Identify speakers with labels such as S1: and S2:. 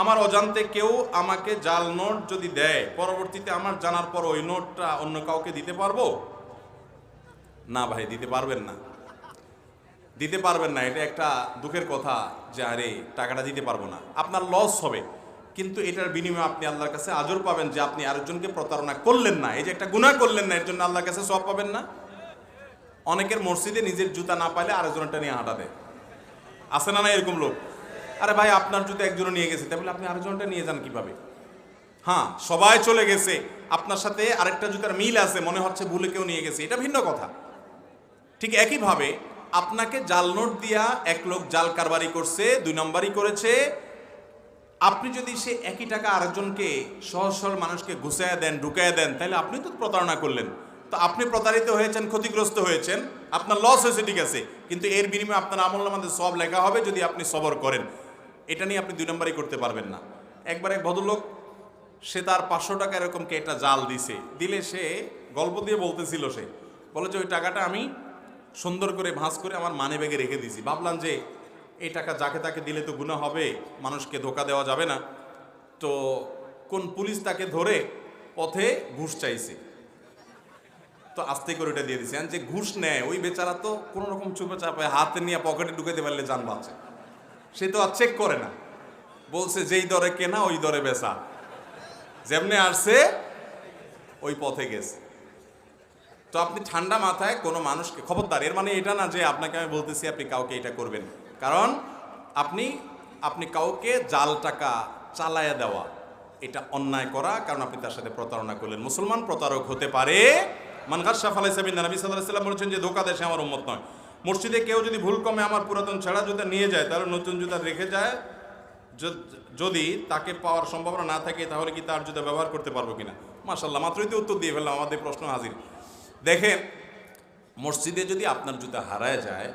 S1: আমার অজান্তে কেউ আমাকে জাল নোট যদি দেয়, পরবর্তীতে আমার জানার পর ওই নোটটা অন্য কাউকে দিতে পারব? না ভাই, দিতে পারবেন না। দিতে পারবেন না, এটা একটা দুঃখের কথা যে আরে, টাকাটা দিতে পারব না। আপনার লস হবে, কিন্তু এটার বিনিময়ে আপনি আল্লাহর কাছে আজর পাবেন যে আপনি আরেকজনকে প্রতারণা করলেন না। এই যে একটা গুনাহ করলেন না, এর জন্য আল্লাহর কাছে সব পাবেন না? অনেকের মসজিদে নিজের জুতা না পাইলে আরেকজনটা নিয়ে হাঁটা দেয়। আসে না না এরকম লোক? আরে ভাই, আপনার জুতো একজনও নিয়ে গেছে। তাহলে আপনি আরেকজনটা নিয়ে যান কীভাবে? হ্যাঁ সবাই চলে গেছে। আপনার সাথে আরেকটা জুতার মিল আছে, মনে হচ্ছে ভুলে কেউ নিয়ে গেছে। এটা ভিন্ন কথা। ঠিক একইভাবে আপনাকে জাল নোট দিয়া এক লোক জাল কারবারি করছে, দুই নম্বরই করেছে। আপনি যদি সে একই টাকা আরেকজনকে সহজ সরল মানুষকে ঘুষায় দেন ঢুকায় দেন, তাহলে আপনি তো প্রতারণা করলেন। তো আপনি প্রতারিত হয়েছেন, ক্ষতিগ্রস্ত হয়েছেন, আপনার লস হয়েছে, ঠিক আছে। কিন্তু এর বিনিময়ে আপনার আমল আমাদের সব লেখা হবে যদি আপনি সবর করেন। এটা নিয়ে আপনি দুই নম্বরই করতে পারবেন না। একবার এক ভদ্রলোক, সে তার পাঁচশো টাকা এরকম কে একটা জাল দিছে। দিলে সে গল্প দিয়ে বলতেছিল সে, বলে যে, ওই টাকাটা আমি সুন্দর করে ভাঁজ করে আমার মানি ব্যাগে রেখে দিয়েছি। ভাবলাম যে, এই টাকা যাকে তাকে দিলে তো গুণা হবে, মানুষকে ধোকা দেওয়া যাবে না। তো কোন পুলিশ তাকে ধরে পথে ঘুষ চাইছে। তো আস্তে করে ওটা দিয়ে দিছে। যে ঘুষ নেয়, ওই বেচারা তো কোনো রকম চুপে চাপে হাতে নিয়ে পকেটে ঢুকাতে পারলে যান বাঁচে সে তো আর চেক করে না। বলছে, যেই দরে কেনা, ওই দরে বেচা। যেমনে আসছে, ওই পথে গেছে। তো আপনি ঠান্ডা মাথায় কোনো মানুষকে, খবরদার, এর মানে এটা না যে আপনাকে আমি বলতেছি, আপনি কাউকে এটা করবেন কারণ আপনি আপনি কাউকে জাল টাকা চালায়া দেওয়া, এটা অন্যায় করা, কারণ আপনি তার সাথে প্রতারণা করলেন। মুসলমান প্রতারক হতে পারে। মানগার শাহ আলাই সাবিন, নবী সাল্লাহ সাল্লাম বলেছেন যে, ধোকা দেশে আমার উম্মত নয়। মসজিদে কেউ যদি ভুল কমে আমার পুরাতন ছেঁড়া জুতা নিয়ে যায়, তাহলে নতুন জুতা রেখে যায়। যদি তাকে পাওয়ার সম্ভাবনা না থাকে, তাহলে কি তার জুতা ব্যবহার করতে পারব কিনা? মাসাল্লাহ মাত্রই তো উত্তর দিয়ে ফেললাম, আমাদের প্রশ্ন হাজির। দেখেন, মসজিদে যদি আপনার জুতা হারায় যায়